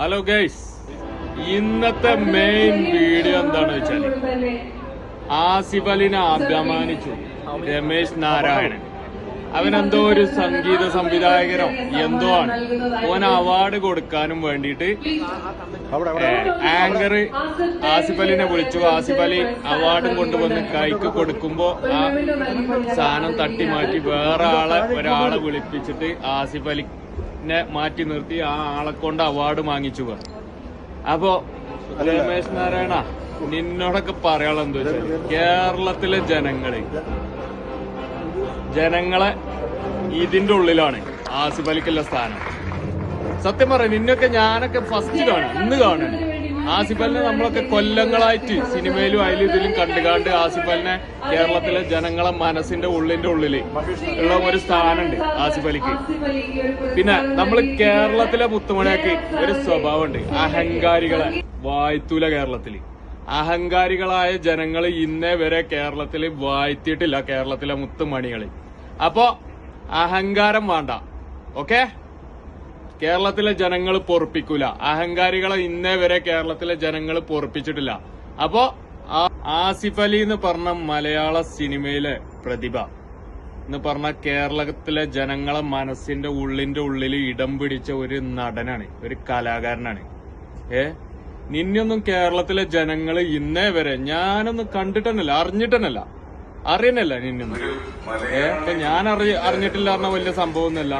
Hello guys ഇന്നത്തെ main video എന്താണെന്ന് വെച്ചാൽ ആസിഫ് അലിനെ അപമാനിച്ചു രമേശ് നാരായണൻ. അവനെന്തോ ഒരു സംഗീത സംവിധായകനോ എന്തോ ആണ്. ഓൻ അവാർഡ് കൊടുക്കാനും വേണ്ടിയിട്ട് ആങ്കർ ആസിഫ് അലിനെ വിളിച്ചു. ആസിഫ് അലി അവാർഡും കൊണ്ടുവന്ന് കൈക്ക് കൊടുക്കുമ്പോ ആ സാധനം തട്ടി മാറ്റി വേറെ ആളെ ഒരാളെ വിളിപ്പിച്ചിട്ട് ആസിഫ് അലിനെ മാറ്റി നിർത്തി ആ ആളെ കൊണ്ട് അവാർഡ് വാങ്ങിച്ചു അപ്പോ രമേശ് നാരായണ നിന്നോടൊക്കെ പറയാനുള്ള എന്താ വെച്ചാൽ കേരളത്തിലെ ജനങ്ങൾ ജനങ്ങളെ ഇതിന്റെ ഉള്ളിലാണ് ആസിഫ് അലിക്കുള്ള സ്ഥാനം. സത്യം പറയാം നിന്നൊക്കെ ഞാനൊക്കെ ഫസ്റ്റ് കാണും ഇന്ന് കാണും. ആസിഫ് അലിനെ നമ്മളൊക്കെ കൊല്ലങ്ങളായിട്ട് സിനിമയിലും അതിലും ഇതിലും കണ്ടുകാണ്ട് ആസിഫ് അലിനെ കേരളത്തിലെ ജനങ്ങളെ മനസ്സിന്റെ ഉള്ളിന്റെ ഉള്ളിൽ ഉള്ള ഒരു സ്ഥാനമുണ്ട് ആസിഫ് അലിക്ക് പിന്നെ നമ്മൾ കേരളത്തിലെ മുത്തുമണിയാക്ക് ഒരു സ്വഭാവമുണ്ട് അഹങ്കാരികളെ വായ്ത്തൂല കേരളത്തിൽ. അഹങ്കാരികളായ ജനങ്ങൾ ഇന്നേ വരെ കേരളത്തിൽ വാഴ്ത്തിയിട്ടില്ല കേരളത്തിലെ മുത്തുമണികളിൽ അപ്പോ അഹങ്കാരം വേണ്ട ഓക്കെ? കേരളത്തിലെ ജനങ്ങൾ പൊറപ്പിക്കൂല. അഹങ്കാരികളെ ഇന്നേ വരെ കേരളത്തിലെ ജനങ്ങൾ പൊറപ്പിച്ചിട്ടില്ല. അപ്പോ ആസിഫ് അലി എന്ന് പറഞ്ഞ മലയാള സിനിമയിലെ പ്രതിഭ എന്ന് പറഞ്ഞ കേരളത്തിലെ ജനങ്ങളെ മനസ്സിന്റെ ഉള്ളിന്റെ ഉള്ളിൽ ഇടം പിടിച്ച ഒരു നടനാണ് ഒരു കലാകാരനാണ്. ഏ? നിന്നൊന്നും കേരളത്തിലെ ജനങ്ങൾ ഇന്നേ വരെ ഞാനൊന്നും കണ്ടിട്ടെന്നല്ല അറിഞ്ഞിട്ടെന്നല്ല അറിയണല്ല നിന്നൊന്നും ഞാൻ അറി അറിഞ്ഞിട്ടില്ല പറഞ്ഞ വലിയ സംഭവമൊന്നുമല്ല.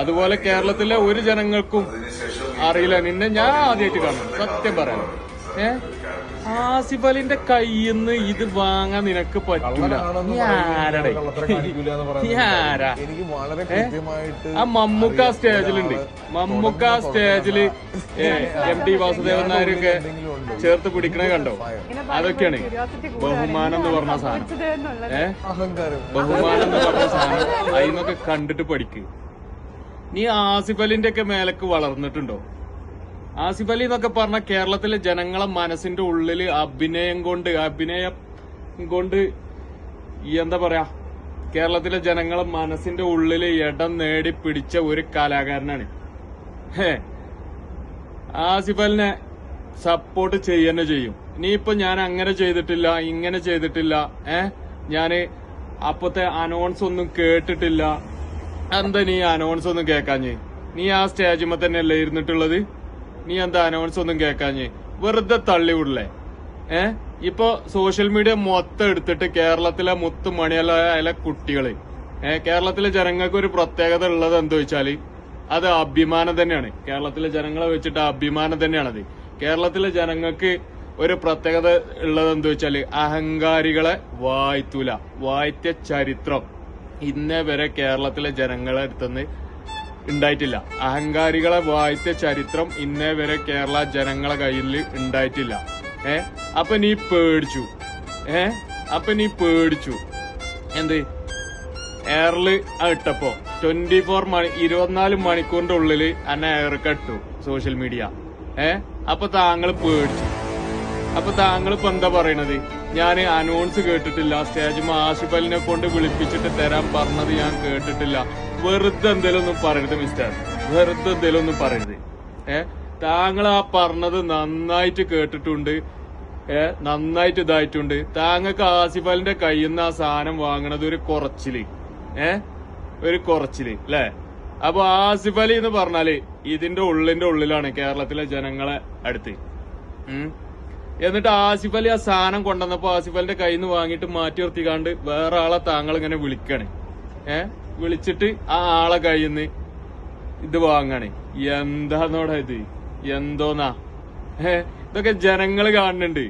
അതുപോലെ കേരളത്തിലെ ഒരു ജനങ്ങൾക്കും അറിയില്ല. നിന്നെ ഞാൻ ആദ്യമായിട്ട് കാണും. സത്യം പറയാം ഏ? ആസിഫ് അലിന്റെ കയ്യിന്ന് ഇത് വാങ്ങാൻ നിനക്ക് പറ്റൂല? ആ മമ്മൂക്ക സ്റ്റേജിലുണ്ട്. മമ്മൂക്ക സ്റ്റേജിൽ എം ടി വാസുദേവൻ നായരൊക്കെ ചേർത്ത് പിടിക്കണേ കണ്ടോ? അതൊക്കെയാണ്. ബഹുമാനം എന്ന് പറഞ്ഞ സാധനം. ഏ? അഹങ്കാരം. ബഹുമാനം എന്ന് പറഞ്ഞ സാധനം. അതിന്നൊക്കെ കണ്ടിട്ട് പഠിക്ക്. നീ ആസിഫ് അലിന്റെ ഒക്കെ മേലക്ക് വളർന്നിട്ടുണ്ടോ? ആസിഫ് അലി എന്നൊക്കെ പറഞ്ഞ കേരളത്തിലെ ജനങ്ങളെ മനസ്സിന്റെ ഉള്ളിൽ അഭിനയം കൊണ്ട് അഭിനയം കൊണ്ട് എന്താ പറയാ കേരളത്തിലെ ജനങ്ങളെ മനസ്സിന്റെ ഉള്ളിൽ ഇടം നേടി പിടിച്ച ഒരു കലാകാരനാണ്. ആസിഫ് അലിനെ സപ്പോർട്ട് ചെയ്യന്നെ ചെയ്യും. ഇനിയിപ്പൊ ഞാൻ അങ്ങനെ ചെയ്തിട്ടില്ല ഇങ്ങനെ ചെയ്തിട്ടില്ല ഏ? ഞാൻ അപ്പത്തെ അനൗൺസ് ഒന്നും കേട്ടിട്ടില്ല. എന്താ നീ അനൗൺസ് ഒന്നും കേക്കാഞ്ഞ് നീ ആ സ്റ്റേജുമ്മ തന്നെയല്ലേ ഇരുന്നിട്ടുള്ളത്? നീ എന്താ അനൗൺസ് ഒന്നും കേക്കാഞ്ഞ് വെറുതെ തള്ളി വിടില്ലേ? ഏ? ഇപ്പൊ സോഷ്യൽ മീഡിയ മൊത്തം എടുത്തിട്ട് കേരളത്തിലെ മുത്തു മണിയലായ കുട്ടികൾ. ഏ കേരളത്തിലെ ജനങ്ങൾക്ക് ഒരു പ്രത്യേകത ഉള്ളത് എന്താ വെച്ചാൽ അത് അഭിമാനം തന്നെയാണ്. കേരളത്തിലെ ജനങ്ങളെ വെച്ചിട്ട് അഭിമാനം തന്നെയാണത്. കേരളത്തിലെ ജനങ്ങൾക്ക് ഒരു പ്രത്യേകത ഉള്ളത് എന്താ വെച്ചാൽ അഹങ്കാരികളെ വായ്ത്തൂല വായ്ത്ത ചരിത്രം. ഇന്നേ വരെ കേരളത്തിലെ ജനങ്ങളെ അടുത്തുനിന്ന് ഉണ്ടായിട്ടില്ല. അഹങ്കാരികളെ വായിച്ച ചരിത്രം ഇന്നേ വരെ കേരള ജനങ്ങളെ കയ്യിൽ ഉണ്ടായിട്ടില്ല. ഏ? അപ്പൊ നീ പേടിച്ചു. ഏ? അപ്പൊ നീ പേടിച്ചു. എന്ത്? എയറിൽ ഇട്ടപ്പോ ട്വന്റി ഫോർ മണി ഇരുപത്തിനാല് മണിക്കൂറിന്റെ ഉള്ളിൽ എന്നെ എയർ സോഷ്യൽ മീഡിയ ഏ? അപ്പൊ താങ്കൾ പേടിച്ചു. അപ്പൊ താങ്കൾ ഇപ്പൊ എന്താ പറയണത്? ഞാൻ അനൗൺസ് കേട്ടിട്ടില്ല. സ്റ്റേജ് ആസിഫ് അലിനെ കൊണ്ട് വിളിപ്പിച്ചിട്ട് തരാൻ പറഞ്ഞത് ഞാൻ കേട്ടിട്ടില്ല. വെറുതെ എന്തേലും ഒന്നും പറയരുത് മിസ്റ്റർ വെറുതെ എന്തേലും ഒന്നും പറയരുത്. ഏ? താങ്കൾ ആ പറഞ്ഞത് നന്നായിട്ട് കേട്ടിട്ടുണ്ട്. ഏ? നന്നായിട്ട് ഇതായിട്ടുണ്ട്. താങ്കൾക്ക് ആസിഫലിന്റെ കയ്യിൽ നിന്ന് ആ സാധനം വാങ്ങണത് ഒരു കുറച്ചിൽ. ഏ? ഒരു കുറച്ചിൽ അല്ലേ അപ്പൊ ആസിഫ് അലി എന്ന് പറഞ്ഞാൽ ഇതിന്റെ ഉള്ളിന്റെ ഉള്ളിലാണ് കേരളത്തിലെ ജനങ്ങളെ അടുത്ത്. എന്നിട്ട് ആസിഫ് അലി ആ സാധനം കൊണ്ടുവന്നപ്പോ ആസിഫ് അലിന്റെ കയ്യിൽ നിന്ന് വാങ്ങിയിട്ട് മാറ്റി നിർത്തിക്കാണ്ട് വേറെ ആളെ താങ്കൾ ഇങ്ങനെ വിളിക്കണേ. ഏ? വിളിച്ചിട്ട് ആ ആളെ കഴിയുന്ന ഇത് വാങ്ങാണ്. എന്താന്നോടാ ഇത്? എന്തോന്നാ? ഏ ഇതൊക്കെ ജനങ്ങൾ കാണുന്നുണ്ട്.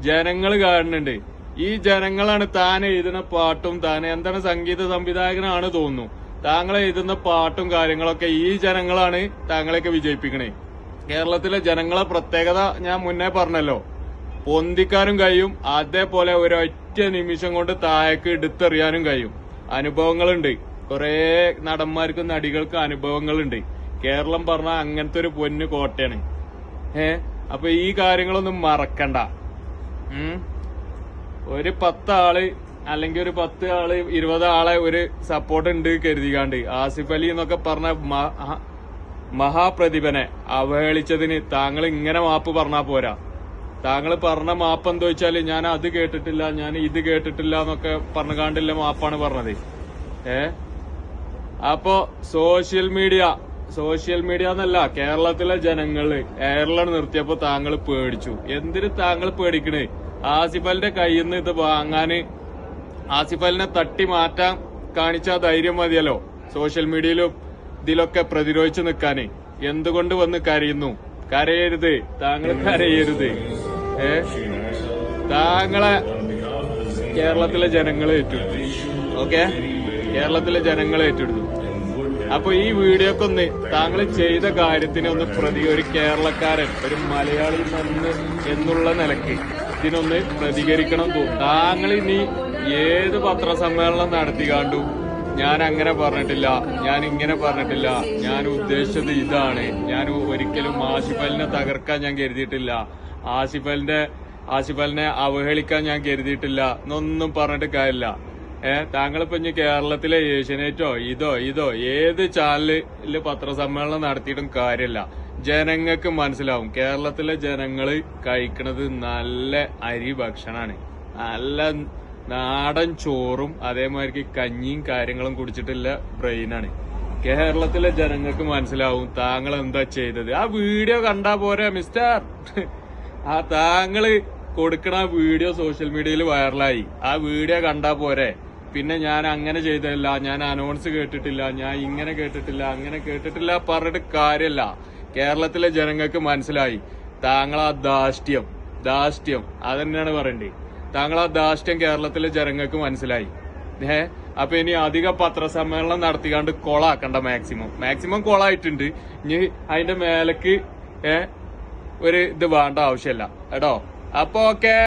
ജനങ്ങൾ കാണുന്നുണ്ട്. ഈ ജനങ്ങളാണ് താൻ എഴുതുന്ന പാട്ടും താൻ എന്താണ് സംഗീത സംവിധായകനാണ് തോന്നുന്നു. താങ്കൾ എഴുതുന്ന പാട്ടും കാര്യങ്ങളൊക്കെ ഈ ജനങ്ങളാണ് താങ്കളെയൊക്കെ വിജയിപ്പിക്കണേ. കേരളത്തിലെ ജനങ്ങളെ പ്രത്യേകത ഞാൻ മുന്നേ പറഞ്ഞല്ലോ. പൊന്തിക്കാനും കഴിയും അതേപോലെ ഒരൊറ്റ നിമിഷം കൊണ്ട് താഴേക്ക് എടുത്തെറിയാനും കഴിയും. അനുഭവങ്ങളുണ്ട്. കുറേ നടന്മാർക്കും നടികൾക്കും അനുഭവങ്ങളുണ്ട്. കേരളം പറഞ്ഞ അങ്ങനത്തെ ഒരു പൊന്ന് കോട്ടയാണ്. ഏ? അപ്പൊ ഈ കാര്യങ്ങളൊന്നും മറക്കണ്ട. ഒരു പത്ത് ആൾ അല്ലെങ്കിൽ ഒരു പത്ത് ആൾ ഇരുപത് ആളെ ഒരു സപ്പോർട്ട് ഉണ്ട് കരുതികാണ്ട്. ആസിഫ് അലി എന്നൊക്കെ പറഞ്ഞ മഹാപ്രതിഭനെ അവഹേളിച്ചതിന് താങ്കൾ ഇങ്ങനെ മാപ്പ് പറഞ്ഞാ പോരാ. താങ്കൾ പറഞ്ഞ മാപ്പ് എന്താ വെച്ചാൽ ഞാൻ അത് കേട്ടിട്ടില്ല ഞാൻ ഇത് കേട്ടിട്ടില്ല എന്നൊക്കെ പറഞ്ഞുകാണ്ടില്ല മാപ്പാണ് പറഞ്ഞത്. ഏ? അപ്പോ സോഷ്യൽ മീഡിയ സോഷ്യൽ മീഡിയ എന്നല്ല കേരളത്തിലെ ജനങ്ങൾ എയർലൈൻ നിർത്തിയപ്പോ താങ്കൾ പേടിച്ചു. എന്തിന് താങ്കൾ പേടിക്കണേ? ആസിഫലിന്റെ കയ്യിൽ നിന്ന് ഇത് വാങ്ങാന് ആസിഫലിനെ തട്ടി മാറ്റാൻ കാണിച്ച ധൈര്യം മതിയല്ലോ സോഷ്യൽ മീഡിയയിലും ഇതിലൊക്കെ പ്രതിരോധിച്ചു നിൽക്കാന് എന്തുകൊണ്ട് വന്ന് കരയുന്നു? കരയരുത്. താങ്കൾ കരയരുത്. ഏ? താങ്കളെ കേരളത്തിലെ ജനങ്ങൾ ഏറ്റെടുത്തു. ഓക്കെ? കേരളത്തിലെ ജനങ്ങൾ ഏറ്റെടുത്തു. അപ്പൊ ഈ വീഡിയോക്കൊന്ന് താങ്കൾ ചെയ്ത കാര്യത്തിന് ഒന്ന് പ്രതി ഒരു കേരളക്കാരൻ ഒരു മലയാളി എന്ന് എന്നുള്ള നിലയ്ക്ക് ഇതിനൊന്ന് പ്രതികരിക്കണം തോന്നും താങ്കൾ ഇനി ഏത് പത്രസമ്മേളനം നടത്തി കണ്ടു? ഞാൻ അങ്ങനെ പറഞ്ഞിട്ടില്ല. ഞാൻ ഇങ്ങനെ പറഞ്ഞിട്ടില്ല. ഞാൻ ഉദ്ദേശിച്ചത് ഇതാണ്. ഞാൻ ഒരിക്കലും ആസിഫലിനെ തകർക്കാൻ ഞാൻ കരുതിയിട്ടില്ല. ആസിഫലിന്റെ ആസിഫലിനെ അവഹേളിക്കാൻ ഞാൻ കരുതിയിട്ടില്ല. എന്നൊന്നും പറഞ്ഞിട്ട് കാര്യമില്ല. ഏഹ് താങ്കളിപ്പോ ഇനി കേരളത്തിലെ ഏഷ്യനേറ്റോ ഇതോ ഇതോ ഏത് ചാനലിൽ പത്രസമ്മേളനം നടത്തിയിട്ടും കാര്യമില്ല. ജനങ്ങൾക്ക് മനസ്സിലാവും. കേരളത്തിലെ ജനങ്ങൾ കഴിക്കണത് നല്ല അരി ഭക്ഷണാണ്. നല്ല നാടൻ ചോറും അതേമാതിരി കഞ്ഞിയും കാര്യങ്ങളും കുടിച്ചിട്ടില്ല ബ്രെയിനാണ്. കേരളത്തിലെ ജനങ്ങൾക്ക് മനസ്സിലാവും താങ്കൾ എന്താ ചെയ്തത്. ആ വീഡിയോ കണ്ടാ പോരെ മിസ്റ്റർ. ആ താങ്കൾ കൊടുക്കണ വീഡിയോ സോഷ്യൽ മീഡിയയിൽ വൈറലായി ആ വീഡിയോ കണ്ടാ പോരെ. പിന്നെ ഞാൻ അങ്ങനെ ചെയ്തില്ല ഞാൻ അനൗൺസ് കേട്ടിട്ടില്ല ഞാൻ ഇങ്ങനെ കേട്ടിട്ടില്ല അങ്ങനെ കേട്ടിട്ടില്ല പറഞ്ഞിട്ട് കാര്യമല്ല കേരളത്തിലെ ജനങ്ങൾക്ക് മനസ്സിലായി. താങ്കൾ ആ ദാഷ്ട്യം ധാഷ്ട്യം അതന്നെയാണ് പറയണ്ടേ? താങ്കൾ ആ ധാഷ്ട്യം കേരളത്തിലെ ജനങ്ങൾക്ക് മനസ്സിലായി. ഏ? അപ്പൊ ഇനി അധിക പത്രസമ്മേളനം നടത്തിക്കാണ്ട് കൊളാക്കണ്ട മാക്സിമം മാക്സിമം കൊളായിട്ടുണ്ട്. ഇനി അതിന്റെ മേലക്ക് ഏ? ഒരു ഇത് വേണ്ട ആവശ്യമില്ല. കേട്ടോ അപ്പൊ ഓക്കെ